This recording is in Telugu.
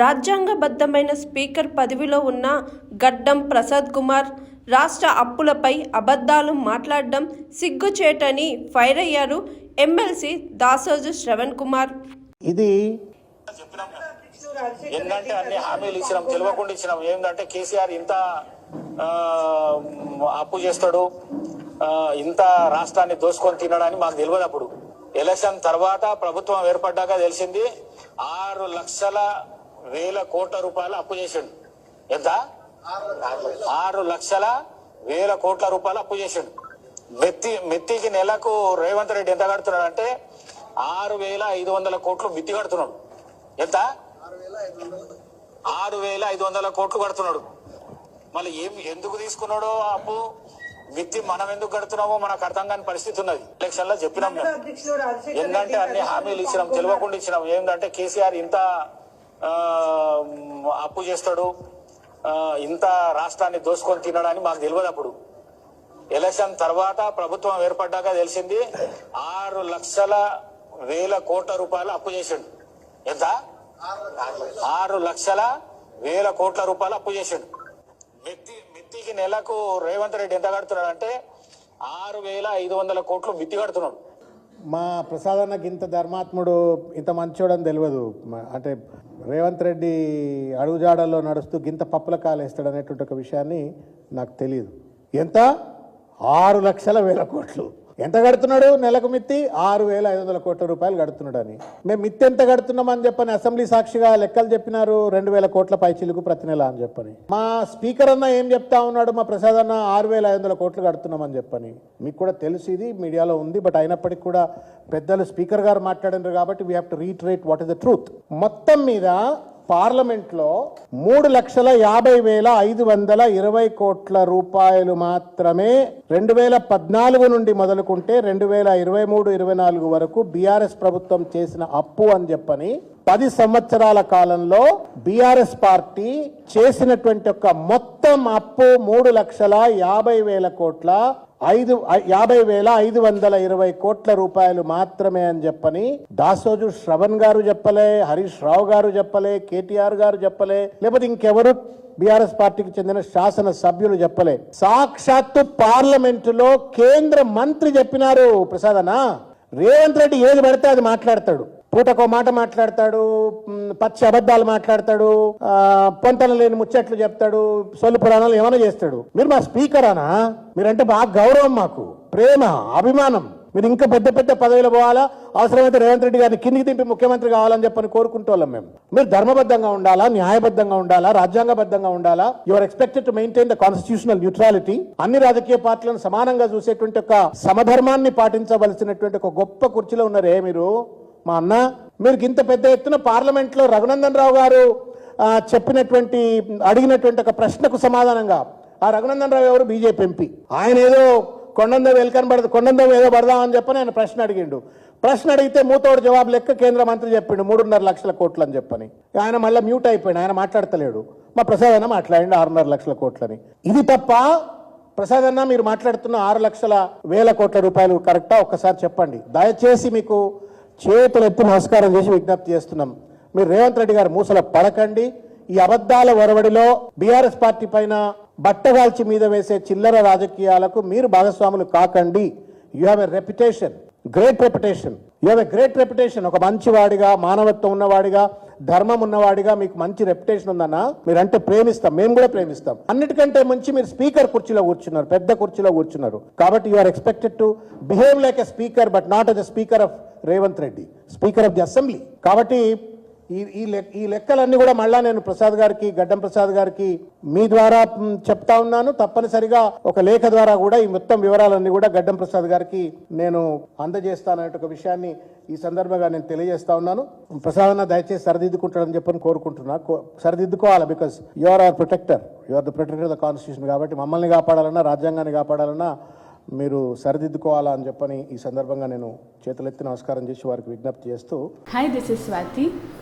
రాజ్యాంగబద్ధమైన స్పీకర్ పదవిలో ఉన్న గడ్డం ప్రసాద్ కుమార్ రాష్ట్ర అప్పులపై అబద్ధాలు మాట్లాడడం సిగ్గుచేటని ఫైర్ అయ్యారు ఎమ్మెల్సీ దాసోజు శ్రవణ్ కుమార్ ఇది. ఏంటంటే అన్ని హామీలు ఇచ్చినాం తెలియకుండా ఇచ్చినాం ఏంటంటే కేసీఆర్ ఇంత అప్పు చేస్తాడు ఇంత రాష్ట్రాన్ని దోసుకొని తినడని మాకు తెలియదు అప్పుడు ఎలక్షన్ తర్వాత ప్రభుత్వం ఏర్పడ్డాక తెలిసింది ఆరు లక్షల వేల కోట్ల రూపాయలు అప్పు చేసిండు. ఎంత? ఆరు లక్షల వేల కోట్ల రూపాయలు అప్పు చేసిండు. మెత్తి మెత్తికి నెలకు రేవంత్ రెడ్డి ఎంత కడుతున్నాడు అంటే ఆరు వేల ఐదు వందల కోట్లు మిత్తి కడుతున్నాడు. ఎంత? ఆరు వేల ఐదు వందల కోట్లు కడుతున్నాడు. మళ్ళీ ఏం ఎందుకు తీసుకున్నాడో అప్పు? మిత్తి మనం ఎందుకు కడుతున్నామో మనకు అర్థం కాని పరిస్థితి ఉన్నది. ఎలక్షన్లో చెప్పినాం మేము. ఏంటంటే అన్ని హామీలు ఇచ్చినాం తెలియకుండా ఇచ్చినాం. ఏంటంటే కేసీఆర్ ఇంత అప్పు చేస్తాడు. ఇంత రాష్ట్రాన్ని దోసుకొని తినడానికి మాకు తెలియదు అప్పుడు. ఎలక్షన్ తర్వాత ప్రభుత్వం ఏర్పడ్డాక తెలిసింది ఆరు లక్షల వేల కోట్ల రూపాయలు అప్పు చేసిండు. ఎంత? ఆరు లక్షల వేల కోట్ల రూపాయలు అప్పు చేసిండు. మిత్తి మిత్తికి నెలకు రేవంత్ రెడ్డి ఎంత కడుతున్నాడు అంటే ఆరు వేల ఐదు వందల కోట్లు మిత్తి కడుతున్నాడు. మా ప్రసాదన్నకి ఇంత ధర్మాత్ముడు ఇంత మంచోడని తెలియదు. అంటే రేవంత్ రెడ్డి అడుగుజాడల్లో నడుస్తూ గింత పప్పుల కాలేస్తాడు అనేటువంటి ఒక విషయాన్ని నాకు తెలియదు ఎంత? ఆరు లక్షల వేల కోట్లు. ఎంత కడుతున్నాడు? నెలకు మిత్తి ఆరు వేల ఐదు వందల కోట్ల రూపాయలు కడుతున్నాడు అని మేము మిత్తి ఎంత కడుతున్నామని చెప్పని అసెంబ్లీ సాక్షిగా లెక్కలు చెప్పినారు రెండు వేల కోట్ల పైచిలుకు ప్రతి నెల అని చెప్పని. మా స్పీకర్ అన్న ఏం చెప్తా ఉన్నాడు? మా ప్రసాద్ అన్న ఆరు వేల ఐదు వందల కోట్లు కడుతున్నామని చెప్పని. మీకు కూడా తెలుసు ఇది మీడియాలో ఉంది బట్ అయినప్పటికీ కూడా పెద్దలు స్పీకర్ గారు మాట్లాడినారు కాబట్టి we have to retreat what is the truth మొత్తం మీద పార్లమెంట్లో మూడు లక్షల యాభై వేల ఐదు వందల ఇరవై కోట్ల రూపాయలు మాత్రమే రెండు వేల పద్నాలుగు నుండి మొదలుకుంటే రెండు వేల ఇరవై మూడు ఇరవై నాలుగు వరకు బీఆర్ఎస్ ప్రభుత్వం చేసిన అప్పు అని చెప్పని పది సంవత్సరాల కాలంలో బీఆర్ఎస్ పార్టీ చేసినటువంటి ఒక మొత్తం అప్పు మూడు లక్షల యాభై వేల కోట్ల ఐదు యాభై వేల ఐదు వందల ఇరవై కోట్ల రూపాయలు మాత్రమే అని చెప్పని దాసోజు శ్రవణ్ గారు చెప్పలే హరీష్ రావు గారు చెప్పలే కేటీఆర్ గారు చెప్పలే లేకపోతే ఇంకెవరు బీఆర్ఎస్ పార్టీకి చెందిన శాసన సభ్యులు చెప్పలే. సాక్షాత్తు పార్లమెంటులో కేంద్ర మంత్రి చెప్పినారు ప్రసాదనా రేవంత్ రెడ్డి ఏది పడితే అది మాట్లాడతాడు. పూటకో మాట మాట్లాడతాడు పచ్చి అబద్ధాలు మాట్లాడతాడు ఆ, పొంతన లేని ముచ్చట్లు చెప్తాడు సొల్లు పురాణాలు ఏమైనా చేస్తాడు. మీరు మా స్పీకరానా మీరంటే బాగా గౌరవం మాకు. ప్రేమ అభిమానం. మీరు ఇంకా పెద్ద పెద్ద పదవిలో పోవాలా? అవసరమైతే రేవంత్ రెడ్డి గారిని కిందికి దింపి ముఖ్యమంత్రి కావాలని చెప్పని కోరుకుంటోళ్ళం మేము. మీరు ధర్మబద్ధంగా ఉండాలా? న్యాయబద్ధంగా ఉండాలా? రాజ్యాంగబద్ధంగా ఉండాలా? Your expected to maintain the constitutional neutrality అన్ని రాజకీయ పార్టీలను సమానంగా చూసేటువంటి ఒక సమధర్మాన్ని పాటించవలసినటువంటి ఒక గొప్ప కుర్చీలో ఉన్నారే మీరు? మా అన్న మీరు ఇంత పెద్ద ఎత్తున పార్లమెంట్లో రఘునందన్ రావు గారు చెప్పినటువంటి అడిగినటువంటి ఒక ప్రశ్నకు సమాధానంగా ఆ రఘునందన్ రావు ఎవరు? BJP MP. ఆయన ఏదో కొండంద వెల్కన్ పడదు కొండంద ఏదో పడదామని చెప్పని ఆయన ప్రశ్న అడిగిండు. ప్రశ్న అడిగితే మూతోడు జవాబు లెక్క కేంద్ర మంత్రి చెప్పిండు మూడున్నర లక్షల కోట్లు అని చెప్పని. ఆయన మళ్ళీ మ్యూట్ అయిపోయింది ఆయన మాట్లాడతలేడు. మా ప్రసాద్ అన్న మాట్లాడిండు ఆరున్నర లక్షల కోట్లని. ఇది తప్ప ప్రసాద్ అన్న మీరు మాట్లాడుతున్న ఆరు లక్షల వేల కోట్ల రూపాయలు కరెక్టా? ఒక్కసారి చెప్పండి. దయచేసి మీకు చేతులు ఎత్తి నమస్కారం చేసి విజ్ఞప్తి చేస్తున్నాం. మీరు రేవంత్ రెడ్డి గారు మూసల పడకండి. ఈ అబద్ధాల ఒరవడిలో బీఆర్ఎస్ పార్టీ పైన బట్టగాల్చి మీద వేసే చిల్లర రాజకీయాలకు మీరు భాగస్వాములు కాకండి. You have a reputation great reputation you have a great reputation ఒక మంచివాడిగా మానవత్వం ఉన్నవాడిగా ధర్మం ఉన్నవాడిగా మీకు మంచి రెప్యుటేషన్ ఉందన్నా మీరంటే ప్రేమిస్తాం మేము కూడా ప్రేమిస్తాం. అన్నిటికంటే మంచి మీరు స్పీకర్ కుర్చీలో కూర్చున్నారు పెద్ద కుర్చీలో కూర్చున్నారు. కాబట్టి you are expected to behave like a speaker but not as a speaker of Revanth Reddy speaker of the assembly కాబట్టి ఈ ఈ ఈ లెక్కలన్నీ కూడా మళ్ళా నేను ప్రసాద్ గారికి గడ్డం ప్రసాద్ గారికి మీ ద్వారా చెప్తా ఉన్నాను. తప్పనిసరిగా ఒక లేఖ ద్వారా కూడా ఈ మొత్తం వివరాలన్నీ కూడా గడ్డం ప్రసాద్ గారికి నేను అందజేస్తాననే ఒక విషయాన్ని ఈ సందర్భంగా నేను తెలియజేస్తా ఉన్నాను. ప్రసాద్ అన్న దయచేసి సరిదిద్దుకుంటాడని చెప్పని కోరుకుంటున్నా. కో- సరిదిద్దుకోవాలి because you are are protector you are the protector of the constitution కాబట్టి మమ్మల్ని కాపాడాలన్నా రాజ్యాంగాన్ని కాపాడాలన్నా మీరు సరిదిద్దుకోవాలా అని చెప్పని ఈ సందర్భంగా నేను చేతులెత్తి నమస్కారం చేసి వారికి విజ్ఞప్తి చేస్తూ hi this is Swathi